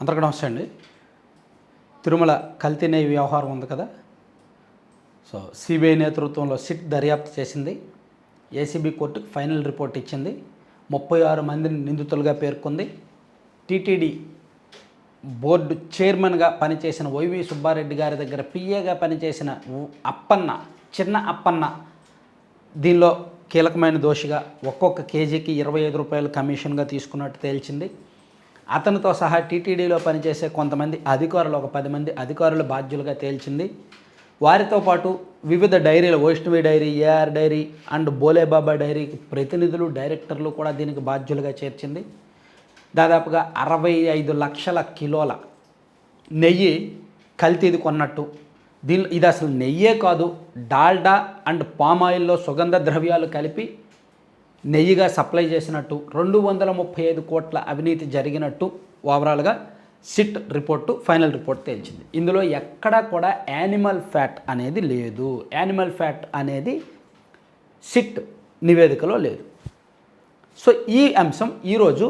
అందరికీ నమస్తే అండి. తిరుమల కల్తీనే వ్యవహారం ఉంది కదా. సో సిబిఐ నేతృత్వంలో సిట్ దర్యాప్తు చేసింది. ఏసీబీ కోర్టుకు ఫైనల్ రిపోర్ట్ ఇచ్చింది. ముప్పై ఆరు మందిని నిందితులుగా పేర్కొంది. టీటీడీ బోర్డు చైర్మన్గా పనిచేసిన వైవి సుబ్బారెడ్డి గారి దగ్గర పిఏగా పనిచేసిన అప్పన్న చిన్న అప్పన్న దీనిలో కీలకమైన దోషిగా ఒక్కొక్క కేజీకి ఇరవై ఐదు రూపాయలు కమిషన్గా తీసుకున్నట్టు తేల్చింది. అతనితో సహా టీటీడీలో పనిచేసే కొంతమంది అధికారులు ఒక పది మంది అధికారులు బాధ్యులుగా తేల్చింది. వారితో పాటు వివిధ డైరీలు Vaishnavi dairy AR dairy and Bolebaba డైరీకి ప్రతినిధులు డైరెక్టర్లు కూడా దీనికి బాధ్యులుగా చేర్చింది. దాదాపుగా అరవై ఐదు లక్షల కిలోల నెయ్యి కల్తీది కొన్నట్టు. దీనిలో ఇది అసలు నెయ్యే కాదు డాల్డా అండ్ పామ్ ఆయిల్లో సుగంధ ద్రవ్యాలు కలిపి నెయ్యిగా సప్లై చేసినట్టు రెండు వందల ముప్పై ఐదు కోట్ల అవినీతి జరిగినట్టు ఓవరాల్గా సిట్ రిపోర్టు ఫైనల్ రిపోర్ట్ తేల్చింది. ఇందులో ఎక్కడా కూడా యానిమల్ ఫ్యాట్ అనేది లేదు. యానిమల్ ఫ్యాట్ అనేది సిట్ నివేదికలో లేదు. సో ఈ అంశం ఈరోజు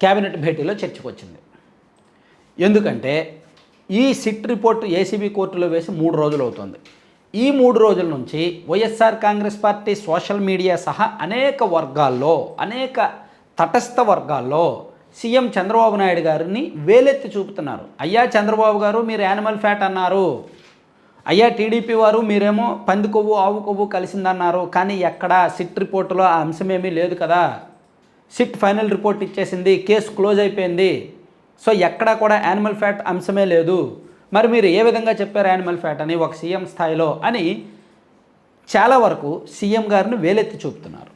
కేబినెట్ భేటీలో చర్చకు వచ్చింది ఎందుకంటే ఈ సిట్ రిపోర్టు ఏసీబీ కోర్టులో వేసి మూడు రోజులు అవుతుంది. ఈ మూడు రోజుల నుంచి YSR Congress party social media సహా అనేక వర్గాల్లో అనేక తటస్థ వర్గాల్లో సీఎం చంద్రబాబు నాయుడు గారిని వేలెత్తి చూపుతున్నారు. అయ్యా చంద్రబాబు గారు మీరు యానిమల్ ఫ్యాట్ అన్నారు. అయ్యా టీడీపీ వారు మీరేమో పంది కొవ్వు ఆవు కొవ్వు కలిసిందన్నారు. కానీ ఎక్కడా సిట్ రిపోర్టులో ఆ అంశమేమీ లేదు కదా. సిట్ ఫైనల్ రిపోర్ట్ ఇచ్చేసింది కేసు క్లోజ్ అయిపోయింది. సో ఎక్కడా కూడా యానిమల్ ఫ్యాట్ అంశమే లేదు. మరి మీరు ఏ విధంగా చెప్పారు యానిమల్ ఫ్యాట్ అని ఒక సీఎం స్థాయిలో అని చాలా వరకు సీఎం గారిని వేలెత్తి చూపుతున్నారు.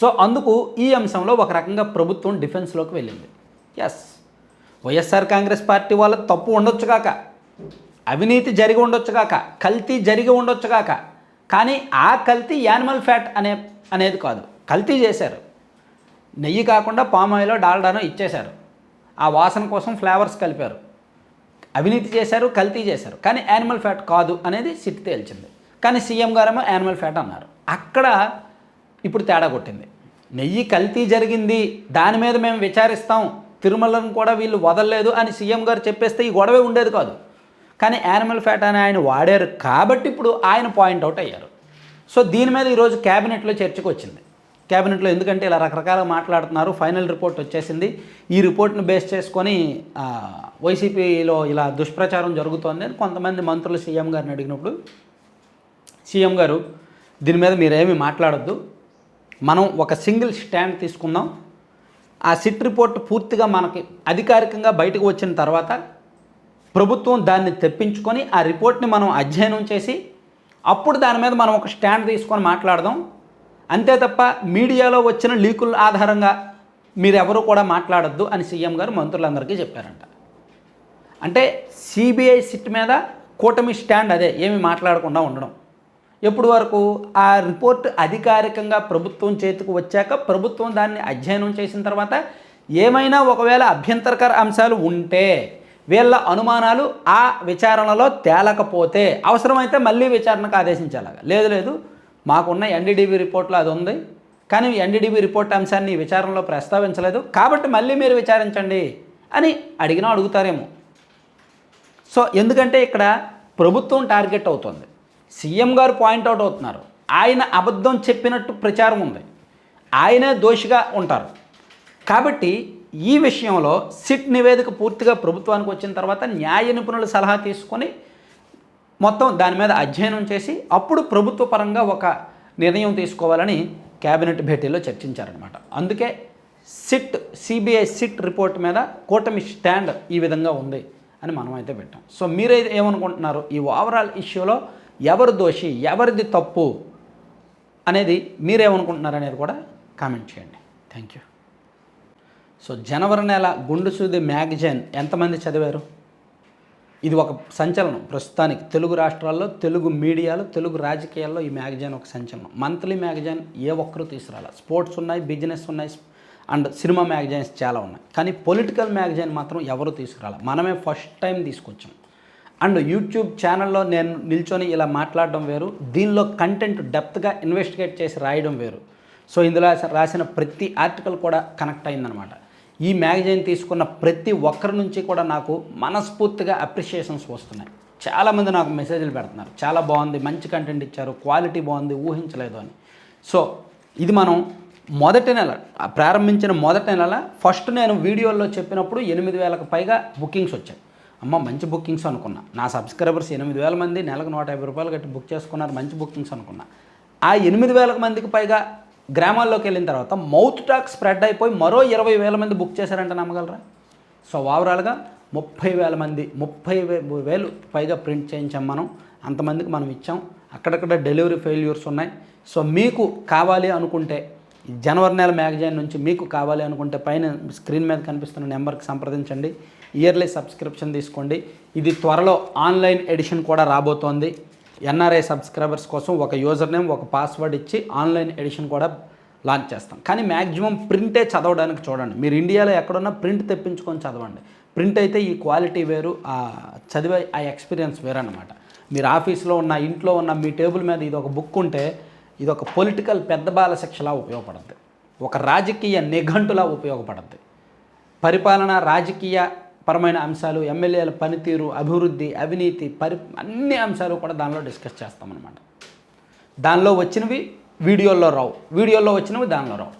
సో అందుకు ఈ అంశంలో ఒక రకంగా ప్రభుత్వం డిఫెన్స్లోకి వెళ్ళింది. ఎస్ వైఎస్ఆర్ కాంగ్రెస్ పార్టీ వాళ్ళ తప్పు ఉండొచ్చు కాక అవినీతి జరిగి ఉండొచ్చు కాక కల్తీ జరిగి ఉండొచ్చు కాక కానీ ఆ కల్తీ యానిమల్ ఫ్యాట్ అనే అనేది కాదు. కల్తీ చేశారు. నెయ్యి కాకుండా పామ్ ఆయిల్ డాల్డానో ఇచ్చేశారు. ఆ వాసన కోసం ఫ్లేవర్స్ కలిపారు. అవినీతి చేశారు కల్తీ చేశారు. కానీ యానిమల్ ఫ్యాట్ కాదు అనేది సిట్ తేల్చింది. కానీ సీఎం గారేమో యానిమల్ ఫ్యాట్ అన్నారు. అక్కడ ఇప్పుడు తేడా కొట్టింది. నెయ్యి కల్తీ జరిగింది దాని మీద మేము విచారిస్తాం తిరుమలను కూడా వీళ్ళు వదలలేదు అని సీఎం గారు చెప్పేస్తే ఈ గొడవే ఉండేది కాదు. కానీ యానిమల్ ఫ్యాట్ అని ఆయన వాడారు కాబట్టి ఇప్పుడు ఆయన పాయింట్అవుట్ అయ్యారు. సో దీని మీద ఈరోజు క్యాబినెట్లో చర్చకు వచ్చింది. క్యాబినెట్లో ఎందుకంటే ఇలా రకరకాల మాట్లాడుతున్నారు. ఫైనల్ రిపోర్ట్ వచ్చేసింది. ఈ రిపోర్ట్ని బేస్ చేసుకొని వైసీపీలో ఇలా దుష్ప్రచారం జరుగుతోంది అని కొంతమంది మంత్రులు సీఎం గారిని అడిగినప్పుడు సీఎం గారు దీని మీద మీరేమీ మాట్లాడొద్దు. మనం ఒక సింగిల్ స్టాండ్ తీసుకుందాం. ఆ సిట్ రిపోర్ట్ పూర్తిగా మనకి అధికారికంగా బయటకు వచ్చిన తర్వాత ప్రభుత్వం దాన్ని తెప్పించుకొని ఆ రిపోర్ట్ని మనం అధ్యయనం చేసి అప్పుడు దాని మీద మనం ఒక స్టాండ్ తీసుకొని మాట్లాడదాం. అంతే తప్ప మీడియాలో వచ్చిన లీకుల ఆధారంగా మీరెవరూ కూడా మాట్లాడొద్దు అని సీఎం గారు మంత్రులందరికీ చెప్పారంట. అంటే సిబిఐ సిట్ మీద కూటమి స్టాండ్ అదే ఏమి మాట్లాడకుండా ఉండడం. ఎప్పుడు వరకు ఆ రిపోర్ట్ అధికారికంగా ప్రభుత్వం చేతికి వచ్చాక ప్రభుత్వం దాన్ని అధ్యయనం చేసిన తర్వాత ఏమైనా ఒకవేళ అభ్యంతరకర అంశాలు ఉంటే వీళ్ళ అనుమానాలు ఆ విచారణలో తేలకపోతే అవసరమైతే మళ్ళీ విచారణకు ఆదేశించాలగా. లేదు లేదు మాకున్న ఎన్డీడీబీ రిపోర్ట్లో అది ఉంది. కానీ ఎన్డీడీబీ రిపోర్ట్ అంశాన్ని విచారణలో ప్రస్తావించలేదు. కాబట్టి మళ్ళీ మీరు విచారించండి అని అడిగినా అడుగుతారేమో. సో ఎందుకంటే ఇక్కడ ప్రభుత్వం టార్గెట్ అవుతుంది. సీఎం గారు పాయింట్అవుట్ అవుతున్నారు. ఆయన అబద్ధం చెప్పినట్టు ప్రచారం ఉంది. ఆయనే దోషిగా ఉంటారు. కాబట్టి ఈ విషయంలో సిట్ నివేదిక పూర్తిగా ప్రభుత్వానికి వచ్చిన తర్వాత న్యాయ నిపుణుల సలహా తీసుకొని మొత్తం దాని మీద అధ్యయనం చేసి అప్పుడు ప్రభుత్వ పరంగా ఒక నిర్ణయం తీసుకోవాలని కేబినెట్ భేటీలో చర్చించారనమాట అందుకే సిట్ సిబిఐ సిట్ రిపోర్ట్ మీద కూటమి స్టాండ్ ఈ విధంగా ఉంది అని మనం అయితే పెట్టాం. సో మీరైతే ఏమనుకుంటున్నారు? ఈ ఓవరాల్ ఇష్యూలో ఎవరు దోషి ఎవరిది తప్పు అనేది మీరేమనుకుంటున్నారు అనేది కూడా కామెంట్ చేయండి. Thank you. సో జనవరి నెల గుండు సూది మ్యాగజైన్ ఎంతమంది చదివారు? ఇది ఒక సంచలనం. ప్రస్తుతానికి తెలుగు రాష్ట్రాల్లో తెలుగు మీడియాలో తెలుగు రాజకీయాల్లో ఈ మ్యాగజైన్ ఒక సంచలనం. మంత్లీ మ్యాగజైన్ ఏ ఒక్కరూ తీసుకురాల. స్పోర్ట్స్ ఉన్నాయి బిజినెస్ ఉన్నాయి అండ్ సినిమా మ్యాగజైన్స్ చాలా ఉన్నాయి. కానీ పొలిటికల్ మ్యాగజైన్ మాత్రం ఎవరు తీసుకురాలి. మనమే ఫస్ట్ టైం తీసుకొచ్చాం. అండ్ యూట్యూబ్ ఛానల్లో నేను నిల్చొని ఇలా మాట్లాడడం వేరు. దీనిలో కంటెంట్ డెప్త్గా ఇన్వెస్టిగేట్ చేసి రాయడం వేరు. సో ఇందులో రాసిన ప్రతి ఆర్టికల్ కూడా కనెక్ట్ అయిందనమాట. ఈ మ్యాగజైన్ తీసుకున్న ప్రతి ఒక్కరి నుంచి కూడా నాకు మనస్ఫూర్తిగా అప్రిషియేషన్స్ వస్తున్నాయి. చాలామంది నాకు మెసేజ్లు పెడుతున్నారు. చాలా బాగుంది మంచి కంటెంట్ ఇచ్చారు క్వాలిటీ బాగుంది ఊహించలేదు అని. సో ఇది మనం మొదటి నెల ప్రారంభించిన మొదటి నెల ఫస్ట్ నేను వీడియోలో చెప్పినప్పుడు ఎనిమిది వేలకు పైగా బుకింగ్స్ వచ్చాయి. అమ్మ మంచి బుకింగ్స్ అనుకున్నా. నా సబ్స్క్రైబర్స్ ఎనిమిది వేల మంది నెలకు నూట యాభై రూపాయలు కట్టి బుక్ చేసుకున్నారు మంచి బుకింగ్స్ అనుకున్నా. ఆ ఎనిమిది వేల మందికి పైగా గ్రామాల్లోకి వెళ్ళిన తర్వాత మౌత్ టాక్ స్ప్రెడ్ అయిపోయి మరో ఇరవై వేల మంది బుక్ చేశారంటే నమ్మగలరా? సో ఓవరాల్గా ముప్పై వేల మంది ముప్పై వేలు పైగా ప్రింట్ చేయించాం మనం. అంతమందికి మనం ఇచ్చాం. అక్కడక్కడ డెలివరీ ఫెయిల్యూర్స్ ఉన్నాయి. సో మీకు కావాలి అనుకుంటే జనవరి నెల మ్యాగజైన్ నుంచి మీకు కావాలి అనుకుంటే పైన స్క్రీన్ మీద కనిపిస్తున్న నెంబర్కి సంప్రదించండి. ఇయర్లీ సబ్స్క్రిప్షన్ తీసుకోండి. ఇది త్వరలో ఆన్లైన్ ఎడిషన్ కూడా రాబోతోంది. ఎన్ఆర్ఐ సబ్స్క్రైబర్స్ కోసం ఒక యూజర్ నేమ్ ఒక పాస్వర్డ్ ఇచ్చి ఆన్లైన్ ఎడిషన్ కూడా లాంచ్ చేస్తాం. కానీ మ్యాక్సిమం ప్రింటే చదవడానికి చూడండి. మీరు ఇండియాలో ఎక్కడున్నా ప్రింట్ తెప్పించుకొని చదవండి. ప్రింట్ అయితే ఈ క్వాలిటీ వేరు ఆ చదివే ఆ ఎక్స్పీరియన్స్ వేరనమాట మీరు ఆఫీస్లో ఉన్న ఇంట్లో ఉన్న మీ టేబుల్ మీద ఇది ఒక బుక్ ఉంటే ఇది ఒక పొలిటికల్ పెద్ద బాల శిక్షలా ఉపయోగపడుద్ది. ఒక రాజకీయ నిఘంటులా ఉపయోగపడుద్ది. పరిపాలన రాజకీయ పరమైన అంశాలు ఎమ్మెల్యేల పనితీరు అభివృద్ధి అవినీతి పరి అన్ని అంశాలు కూడా దానిలో డిస్కస్ చేస్తామన్నమాట. దానిలో వచ్చినవి వీడియోల్లో రావు. వీడియోల్లో వచ్చినవి దానిలో రావు.